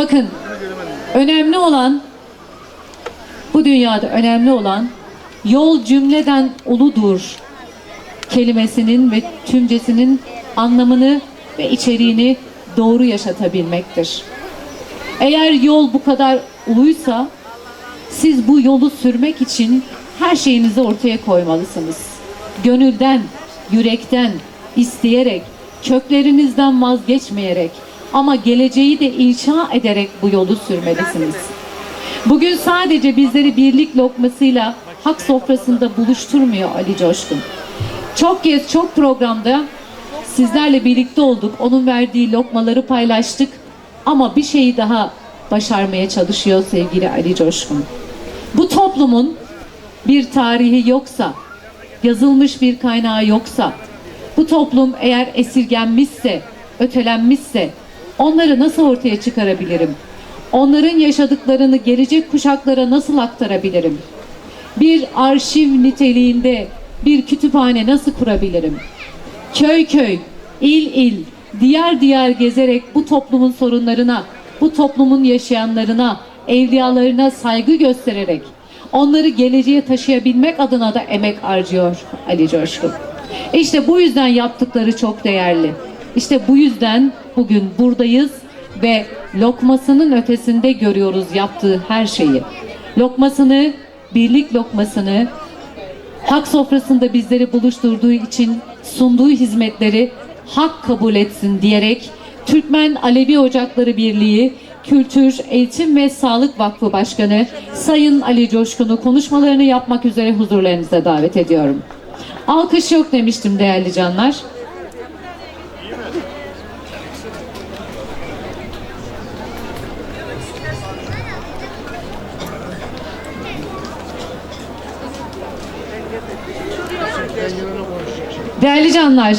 Bakın önemli olan bu dünyada önemli olan yol cümleden uludur kelimesinin ve tümcesinin anlamını ve içeriğini doğru yaşatabilmektir. Eğer yol bu kadar uluysa siz bu yolu sürmek için her şeyinizi ortaya koymalısınız. Gönülden, yürekten, isteyerek, köklerinizden vazgeçmeyerek ama geleceği de inşa ederek bu yolu sürmelisiniz. Bugün sadece bizleri birlik lokmasıyla hak sofrasında buluşturmuyor Ali Coşkun. Çok kez çok programda sizlerle birlikte olduk. Onun verdiği lokmaları paylaştık. Ama bir şeyi daha başarmaya çalışıyor sevgili Ali Coşkun. Bu toplumun bir tarihi yoksa, yazılmış bir kaynağı yoksa, bu toplum eğer esirgenmişse, ötelenmişse onları nasıl ortaya çıkarabilirim? Onların yaşadıklarını gelecek kuşaklara nasıl aktarabilirim? Bir arşiv niteliğinde bir kütüphane nasıl kurabilirim? Köy köy, il il, diyar diyar gezerek bu toplumun sorunlarına, bu toplumun yaşayanlarına, evliyalarına saygı göstererek onları geleceğe taşıyabilmek adına da emek harcıyor Ali Coşkun. İşte bu yüzden yaptıkları çok değerli. İşte bu yüzden bugün buradayız ve lokmasının ötesinde görüyoruz yaptığı her şeyi. Lokmasını, birlik lokmasını, hak sofrasında bizleri buluşturduğu için sunduğu hizmetleri hak kabul etsin diyerek Türkmen Alevi Ocakları Birliği Kültür, Eğitim ve Sağlık Vakfı Başkanı Sayın Ali Coşkun'u konuşmalarını yapmak üzere huzurlarınıza davet ediyorum. Alkış yok demiştim değerli canlar. Değerli canlar,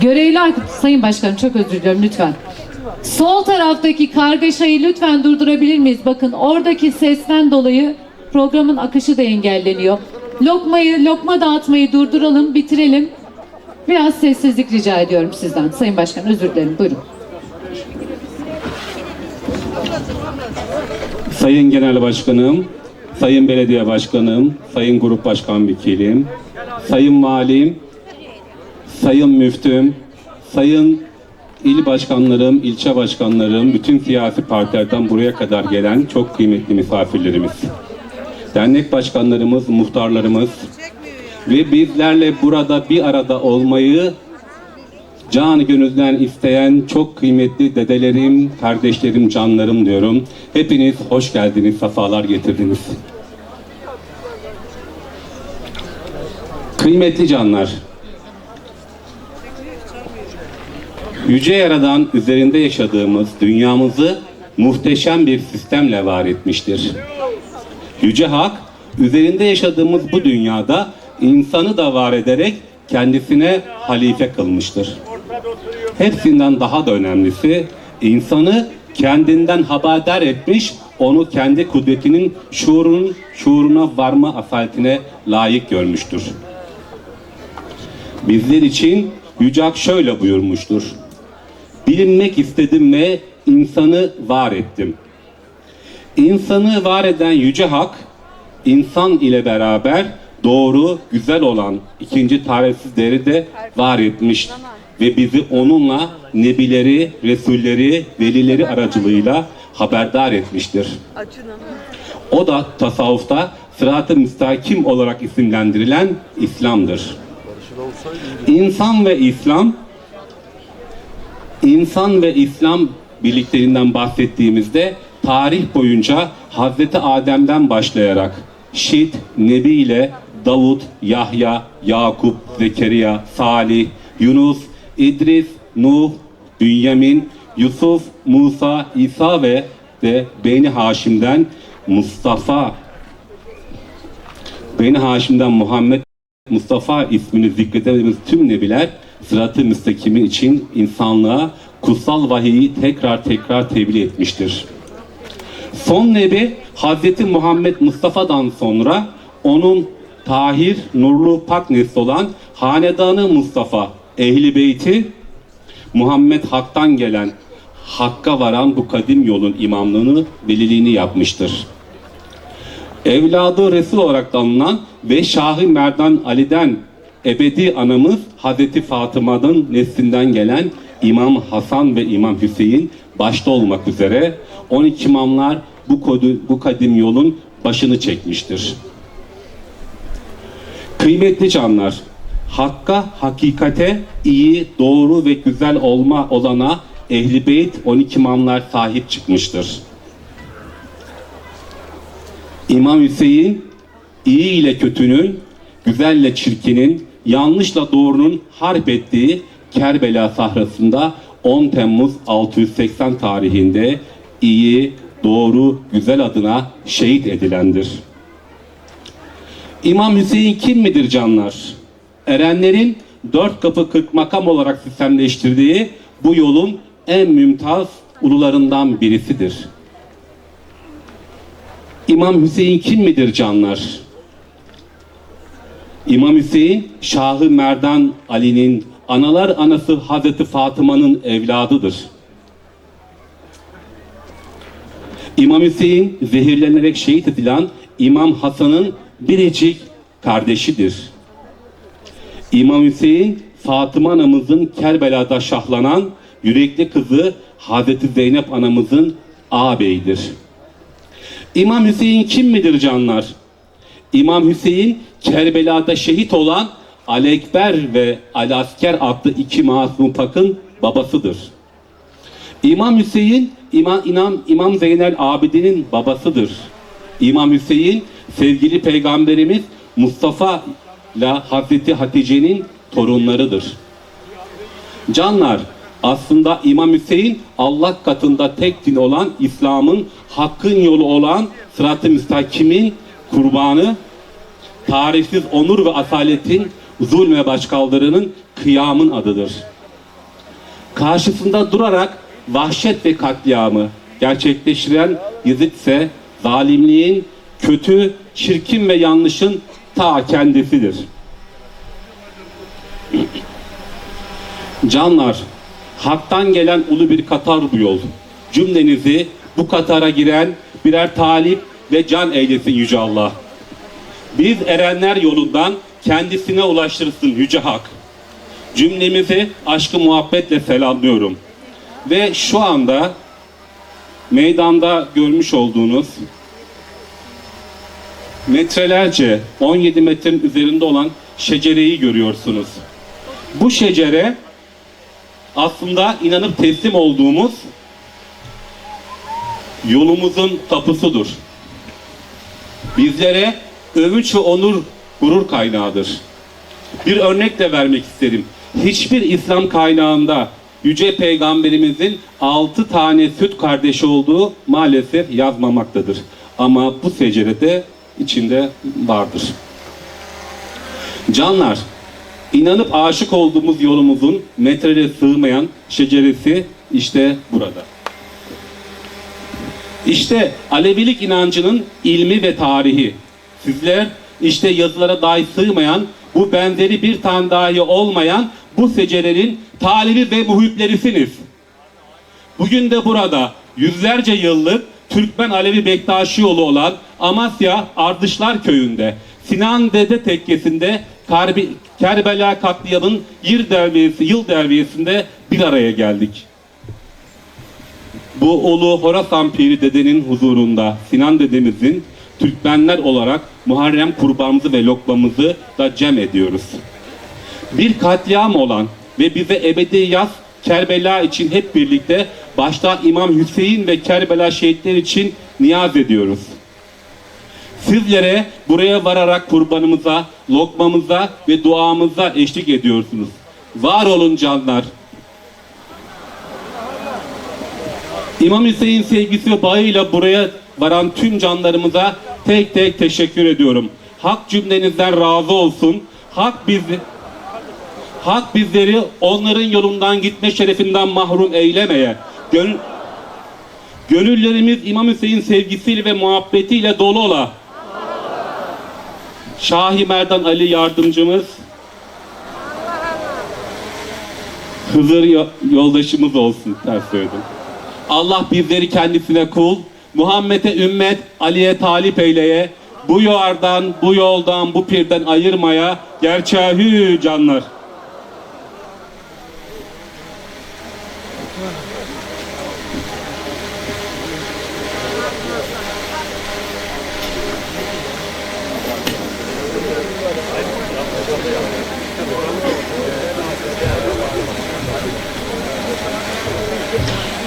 görevli Sayın Başkanım çok özür diliyorum lütfen. Sol taraftaki kargaşayı lütfen durdurabilir miyiz? Bakın oradaki sesten dolayı programın akışı da engelleniyor. Lokmayı, lokma dağıtmayı durduralım, bitirelim. Biraz sessizlik rica ediyorum sizden. Sayın Başkan özür dilerim. Buyurun. Sayın Genel Başkanım, Sayın Belediye Başkanım, Sayın Grup Başkan Vekilim, Sayın Valim, Sayın Müftüm, Sayın İl Başkanlarım, ilçe başkanlarım, bütün siyasi partilerden buraya kadar gelen çok kıymetli misafirlerimiz. Dernek başkanlarımız, muhtarlarımız ve bizlerle burada bir arada olmayı can gönülden isteyen çok kıymetli dedelerim, kardeşlerim, canlarım diyorum. Hepiniz hoş geldiniz, sefalar getirdiniz. Kıymetli canlar, Yüce Yaradan üzerinde yaşadığımız dünyamızı muhteşem bir sistemle var etmiştir. Yüce Hak üzerinde yaşadığımız bu dünyada insanı da var ederek kendisine halife kılmıştır. Hepsinden daha da önemlisi insanı kendinden haberdar etmiş, onu kendi kudretinin şuurunun şuuruna varma asaletine layık görmüştür. Bizler için Yüce Hak şöyle buyurmuştur. Bilinmek istedim ve insanı var ettim. İnsanı var eden Yüce Hak, insan ile beraber doğru, güzel olan ikinci tarifsiz değeri de var etmiş. Ve bizi onunla nebileri, resulleri, velileri aracılığıyla haberdar etmiştir. O da tasavvufta sırat-ı müstakim olarak isimlendirilen İslam'dır. İnsan ve İslam İnsan ve İslam birliklerinden bahsettiğimizde tarih boyunca Hazreti Adem'den başlayarak Şit, Nebi ile Davut, Yahya, Yakup, Zekeriya, Salih, Yunus, İdris, Nuh, Bünyamin, Yusuf, Musa, İsa ve de Beni Haşim'den Mustafa Beni Haşim'den Muhammed Mustafa ismini zikredemediğimiz tüm nebiler sırat-ı müstakimi için insanlığa kutsal vahiyi tekrar tekrar tebliğ etmiştir. Son nebi Hazreti Muhammed Mustafa'dan sonra onun tahir, nurlu, pak nesli olan Hanedanı Mustafa, Ehli Beyti, Muhammed Hak'tan gelen Hakk'a varan bu kadim yolun imamlığını, veliliğini yapmıştır. Evladı Resul olarak anılan ve Şahı Merdan Ali'den ebedi anamız Hazreti Fatıma'nın neslinden gelen İmam Hasan ve İmam Hüseyin başta olmak üzere 12 imamlar bu, kodu, bu kadim yolun başını çekmiştir. Kıymetli canlar, hakka, hakikate, iyi, doğru ve güzel olma olana Ehl-i Beyt 12 imamlar sahip çıkmıştır. İmam Hüseyin iyi ile kötünün, güzelle çirkinin, yanlışla doğrunun harp ettiği Kerbela sahrasında 10 Temmuz 680 tarihinde iyi, doğru, güzel adına şehit edilendir. İmam Hüseyin kim midir canlar? Erenlerin dört kapı kırk makam olarak sistemleştirdiği bu yolun en mümtaz ulularından birisidir. İmam Hüseyin kim midir canlar? İmam Hüseyin Şahı Merdan Ali'nin analar anası Hazreti Fatıma'nın evladıdır. İmam Hüseyin zehirlenerek şehit edilen İmam Hasan'ın biricik kardeşidir. İmam Hüseyin Fatıma anamızın Kerbela'da şahlanan yürekli kızı Hazreti Zeynep anamızın ağabeyidir. İmam Hüseyin kim midir canlar? İmam Hüseyin Kerbela'da şehit olan Alekber ve Alasker adlı iki masum pakın babasıdır. İmam Hüseyin İmam, İmam, İmam Zeynel Abidin'in babasıdır. İmam Hüseyin sevgili peygamberimiz Mustafa ile Hazreti Hatice'nin torunlarıdır. Canlar aslında İmam Hüseyin Allah katında tek din olan İslam'ın hakkın yolu olan sırat-ı müstakimin kurbanı tarifsiz onur ve asaletin zulm ve başkaldırının kıyamın adıdır. Karşısında durarak vahşet ve katliamı gerçekleştiren Yezid ise zalimliğin, kötü, çirkin ve yanlışın ta kendisidir. Canlar, haktan gelen ulu bir katar bu yol. Cümlenizi bu katara giren birer talip ve can eylesin Yüce Allah. Biz erenler yolundan kendisine ulaştırsın Yüce Hak. Cümlemizi aşkı muhabbetle selamlıyorum. Ve şu anda meydanda görmüş olduğunuz metrelerce 17 metrenin üzerinde olan şecereyi görüyorsunuz. Bu şecere aslında inanıp teslim olduğumuz yolumuzun tapusudur. Bizlere övünç ve onur gurur kaynağıdır. Bir örnek de vermek isterim. Hiçbir İslam kaynağında Yüce Peygamberimizin altı tane süt kardeşi olduğu maalesef yazmamaktadır. Ama bu secerede içinde vardır. Canlar, inanıp aşık olduğumuz yolumuzun metrele sığmayan şeceresi işte burada. İşte Alevilik inancının ilmi ve tarihi. Sizler işte yazılara dahi sığmayan, bu benzeri bir tane dahi olmayan bu secerenin talibi ve muhiplerisiniz. Bugün de burada yüzlerce yıllık Türkmen Alevi Bektaşi yolu olan Amasya Ardışlar Köyü'nde Sinan Dede Tekkesi'nde Karbi, Kerbela katliamın yıl derviyesi, yıl derviyesinde bir araya geldik. Bu Ulu Horasan Piri dedenin huzurunda Sinan dedemizin Türkmenler olarak Muharrem kurbanımızı ve lokmamızı da cem ediyoruz. Bir katliam olan ve bize ebedi yaz Kerbela için hep birlikte başta İmam Hüseyin ve Kerbela şehitler için niyaz ediyoruz. Sizlere buraya vararak kurbanımıza, lokmamıza ve duamıza eşlik ediyorsunuz. Var olun canlar. İmam Hüseyin sevgisi ve bağıyla buraya varan tüm canlarımıza tek tek teşekkür ediyorum. Hak cümlenizden razı olsun. Hak bizi Hak bizleri onların yolundan gitme şerefinden mahrum eylemeye. Gönül, gönüllerimiz İmam Hüseyin sevgisiyle ve muhabbetiyle dolu ola. Şahi Merdan Ali yardımcımız Hızır yo- yoldaşımız olsun. Ters söyledim. Allah bizleri kendisine kul, Muhammed'e ümmet, Ali'ye talip eyleye, bu yardan, bu yoldan, bu pirden ayırmaya gerçeği canlar.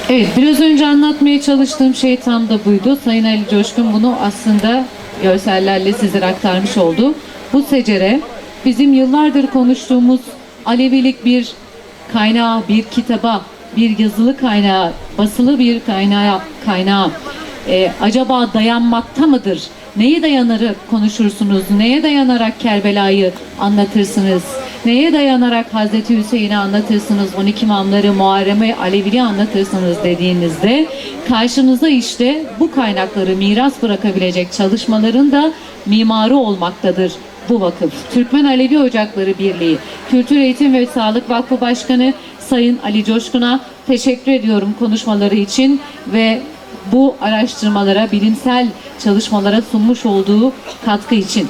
Evet, biraz önce anlatmaya çalıştığım şey tam da buydu. Sayın Ali Coşkun bunu aslında görsellerle sizlere aktarmış oldu. Bu secere bizim yıllardır konuştuğumuz Alevilik bir kaynağı, bir kitaba, bir yazılı kaynağı, basılı bir kaynağı, kaynağı e, acaba dayanmakta mıdır? Neye dayanarak konuşursunuz? Neye dayanarak Kerbela'yı anlatırsınız? Neye dayanarak Hazreti Hüseyin'i anlatırsınız? 12 imamları Muharrem'e Alevili anlatırsınız dediğinizde karşınıza işte bu kaynakları miras bırakabilecek çalışmaların da mimarı olmaktadır bu vakıf. Türkmen Alevi Ocakları Birliği Kültür Eğitim ve Sağlık Vakfı Başkanı Sayın Ali Coşkun'a teşekkür ediyorum konuşmaları için ve bu araştırmalara, bilimsel çalışmalara sunmuş olduğu katkı için.